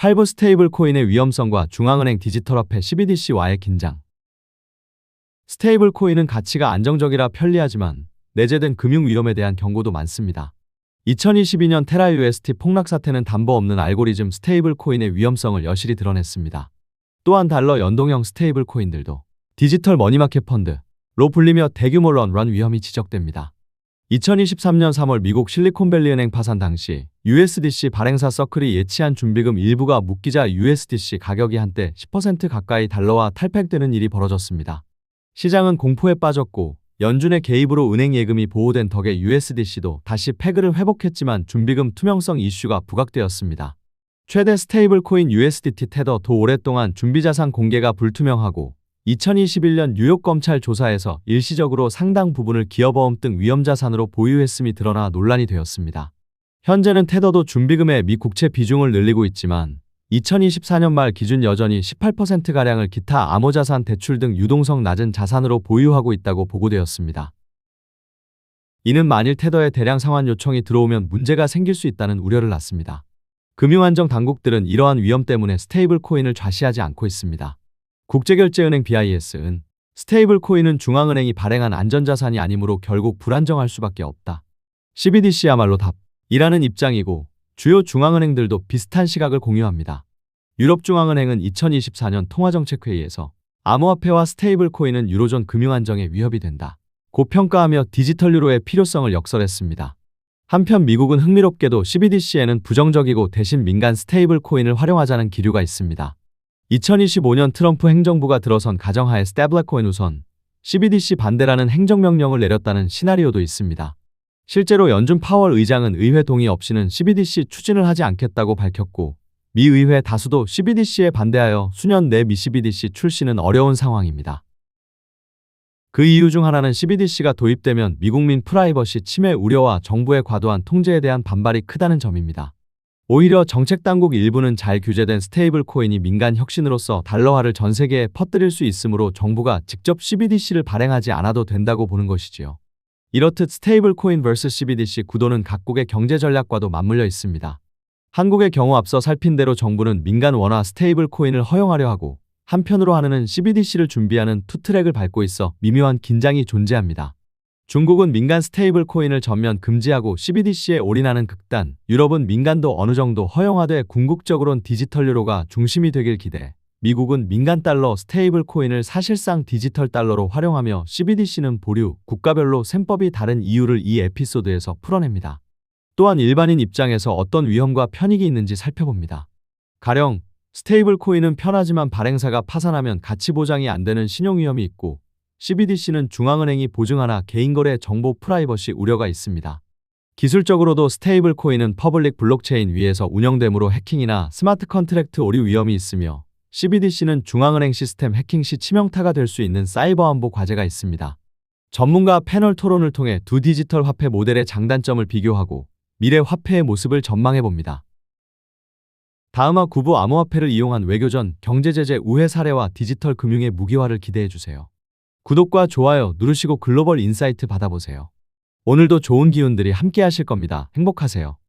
팔부 스테이블 코인의 위험성과 중앙은행 디지털화폐 CBDC와의 긴장. 스테이블 코인은 가치가 안정적이라 편리하지만 내재된 금융 위험에 대한 경고도 많습니다. 2022년 테라 UST 폭락 사태는 담보 없는 알고리즘 스테이블 코인의 위험성을 여실히 드러냈습니다. 또한 달러 연동형 스테이블 코인들도 디지털 머니마켓 펀드 로 불리며 대규모 런런 위험이 지적됩니다. 2023년 3월 미국 실리콘밸리 은행 파산 당시 USDC 발행사 서클이 예치한 준비금 일부가 묶이자 USDC 가격이 한때 10% 가까이 달러와 탈팩되는 일이 벌어졌습니다. 시장은 공포에 빠졌고 연준의 개입으로 은행 예금이 보호된 덕에 USDC도 다시 패그를 회복했지만 준비금 투명성 이슈가 부각되었습니다. 최대 스테이블 코인 USDT 테더도 오랫동안 준비자산 공개가 불투명하고 2021년 뉴욕 검찰 조사에서 일시적으로 상당 부분을 기업어음 등 위험자산으로 보유했음이 드러나 논란이 되었습니다. 현재는 테더도 준비금의 미 국채 비중을 늘리고 있지만 2024년 말 기준 여전히 18%가량을 기타 암호자산 대출 등 유동성 낮은 자산으로 보유하고 있다고 보고되었습니다. 이는 만일 테더에 대량 상환 요청이 들어오면 문제가 생길 수 있다는 우려를 낳습니다. 금융안정 당국들은 이러한 위험 때문에 스테이블 코인을 좌시하지 않고 있습니다. 국제결제은행 BIS은 스테이블 코인은 중앙은행이 발행한 안전자산이 아니므로 결국 불안정할 수밖에 없다. CBDC야말로 답이라는 입장이고 주요 중앙은행들도 비슷한 시각을 공유합니다. 유럽중앙은행은 2024년 통화정책회의에서 암호화폐와 스테이블 코인은 유로존 금융안정에 위협이 된다. 고 평가하며 디지털 유로의 필요성을 역설했습니다. 한편 미국은 흥미롭게도 CBDC에는 부정적이고 대신 민간 스테이블 코인을 활용하자는 기류가 있습니다. 2025년 트럼프 행정부가 들어선 가정하에 스테블러 코인 우선 CBDC 반대라는 행정명령을 내렸다는 시나리오도 있습니다. 실제로 연준 파월 의장은 의회 동의 없이는 CBDC 추진을 하지 않겠다고 밝혔고 미 의회 다수도 CBDC에 반대하여 수년 내 미 CBDC 출시는 어려운 상황입니다. 그 이유 중 하나는 CBDC가 도입되면 미국민 프라이버시 침해 우려와 정부의 과도한 통제에 대한 반발이 크다는 점입니다. 오히려 정책 당국 일부는 잘 규제된 스테이블 코인이 민간 혁신으로서 달러화를 전 세계에 퍼뜨릴 수 있으므로 정부가 직접 CBDC를 발행하지 않아도 된다고 보는 것이지요. 이렇듯 스테이블 코인 vs CBDC 구도는 각국의 경제 전략과도 맞물려 있습니다. 한국의 경우 앞서 살핀 대로 정부는 민간 원화 스테이블 코인을 허용하려 하고 한편으로 하느는 CBDC를 준비하는 투 트랙을 밟고 있어 미묘한 긴장이 존재합니다. 중국은 민간 스테이블 코인을 전면 금지하고 CBDC에 올인하는 극단, 유럽은 민간도 어느 정도 허용하되 궁극적으론 디지털 유로가 중심이 되길 기대. 미국은 민간 달러 스테이블 코인을 사실상 디지털 달러로 활용하며 CBDC는 보류, 국가별로 셈법이 다른 이유를 이 에피소드에서 풀어냅니다. 또한 일반인 입장에서 어떤 위험과 편익이 있는지 살펴봅니다. 가령 스테이블 코인은 편하지만 발행사가 파산하면 가치 보장이 안 되는 신용 위험이 있고 CBDC는 중앙은행이 보증하나 개인거래 정보 프라이버시 우려가 있습니다. 기술적으로도 스테이블 코인은 퍼블릭 블록체인 위에서 운영되므로 해킹이나 스마트 컨트랙트 오류 위험이 있으며 CBDC는 중앙은행 시스템 해킹 시 치명타가 될 수 있는 사이버 안보 과제가 있습니다. 전문가 패널 토론을 통해 두 디지털 화폐 모델의 장단점을 비교하고 미래 화폐의 모습을 전망해 봅니다. 다음화 구부 암호화폐를 이용한 외교전, 경제제재 우회 사례와 디지털 금융의 무기화를 기대해 주세요. 구독과 좋아요 누르시고 글로벌 인사이트 받아보세요. 오늘도 좋은 기운들이 함께 하실 겁니다. 행복하세요.